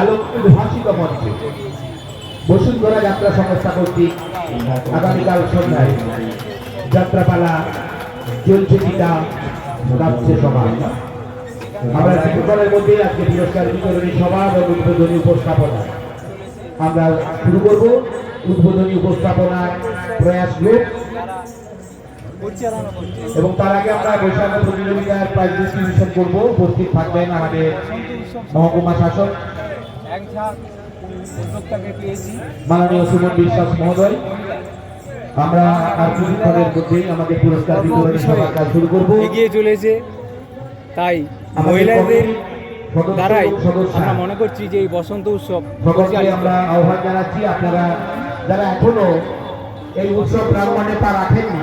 আলোক উদ্ভাসিত মঞ্চে বসুন্ধরা যাত্রা সংস্থা কর্তৃক আগামীকাল সন্ধ্যায় যাত্রাপালা চলছে গীতা গাচ্ছে সমাজ আমরা কিছুক্ষণের মধ্যে আজকে পুরস্কার বিতরণী সভা এবং উদ্বোধনী উপস্থাপনা। আমরা শুরু করব উদ্বোধনী উপস্থাপনার প্রয়াস গ্রুপ। এবং তার আগে আমরা বৈশাখ প্রতিযোগিতার প্রাইজ ডিস্ট্রিবিউশন করব। উপস্থিত থাকবেন আমাদের মহকুমা শাসক। মাননীয় সুমন বিশ্বাস মহোদয় আমরা আর কিছুক্ষণের মধ্যেই আমাদের পুরস্কার বিতরণী সভার কাজ শুরু করব। এগিয়ে চলেছে। তাই মহিলাদের দ্বারাই আমরা মনে করছি যে এই বসন্ত উৎসব সকলকে আমরা আহ্বান জানাচ্ছি আপনারা যারা এখনও এই উৎসব প্রাঙ্গণে পা রাখেননি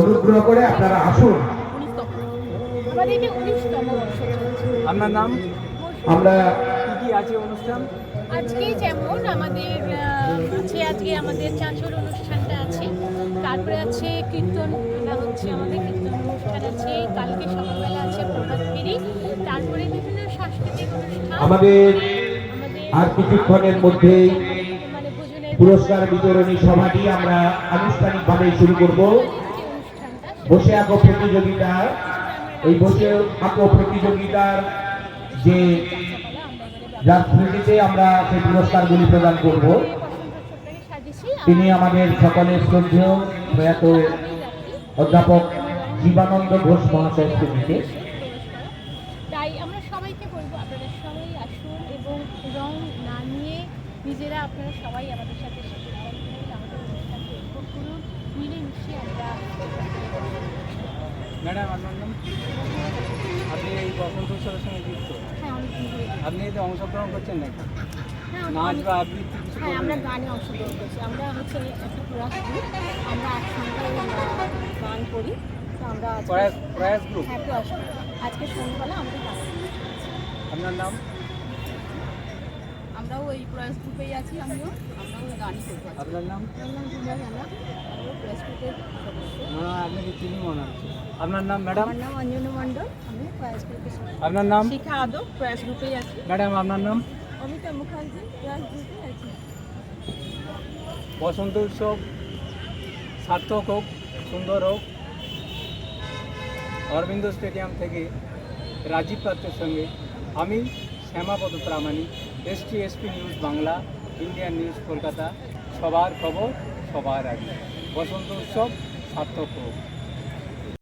অনুগ্রহ করে আপনারা আসুন। আপনার নাম? আমরা কি কি অনুষ্ঠান? আজকে যেমন আমাদের আছে আজকে আমাদের চাঁচল অনুষ্ঠানটা আছে তারপরে আছে কীর্তন এটা হচ্ছে আমাদের কীর্তন অনুষ্ঠান আছে কালকে সকালবেলা আছে প্রভাত ফেরি তারপরে বিভিন্ন সাংস্কৃতিক অনুষ্ঠান আমাদের আর কিছুক্ষণের মধ্যেই মানে পুরস্কার বিতরণী সভাটি আমরা আনুষ্ঠানিকভাবে শুরু করব। বসে আঁকো প্রতিযোগিতা। এই বসে আঁকো প্রতিযোগিতার যে যার স্মৃতিতে আমরা সেই পুরস্কারগুলি প্রদান করব। তিনি আমাদের সকলের শ্রদ্ধেয় প্রয়াত অধ্যাপক জীবানন্দ ঘোষ মহাশয় স্মৃতিতে তাই আমরা সবাইকে বলব আপনারা সবাই আসুন এবং রং না নিয়ে নিজেরা আপনারা সবাই আমাদের সাথে যোগদান করুন আমাদের অনুষ্ঠানকে উপভোগ করুন। মিলেমিশে আমরা ম্যাডাম আপনার নাম আপনি এই বসন্ত উৎসবের সঙ্গে যুক্ত? আপনি এতে অংশগ্রহণ করছেন নাকি? হ্যাঁ নাচ বা আবৃত্তি কিছু হ্যাঁ আমরা গানে অংশগ্রহণ করছি। আমরা হচ্ছে একটা প্রয়াস গ্রুপ আমরা একসঙ্গে গান করি। তো আমরা প্রয়াস প্রয়াস গ্রুপ হ্যাঁ প্রয়াস আজকে সন্ধ্যাবেলা আমাদের গান আপনার নাম? আমরাও এই প্রয়াস গ্রুপেই আছি আমিও। আমরাও গানই করব আপনার নাম? আমার নাম আপনাকে চিনি মনে হচ্ছে আপনার নাম ম্যাডাম? আমার নাম অঞ্জনা মণ্ডল আমি প্রয়াস গ্রুপের সদস্য। আপনার নাম? শিখা আদব প্রয়াস গ্রুপেই আছি। ম্যাডাম আপনার নাম? অমিতা মুখার্জি প্রয়াস গ্রুপে আছি। বসন্ত উৎসব সার্থক হোক সুন্দর হোক অরবিন্দ স্টেডিয়াম থেকে রাজীব পাত্রের সঙ্গে আমি Shyamapada Pramanik S T SP news Bangla Indian news Kolkata সবার খবর সবার আগে। বসন্ত উৎসব সার্থক হোক।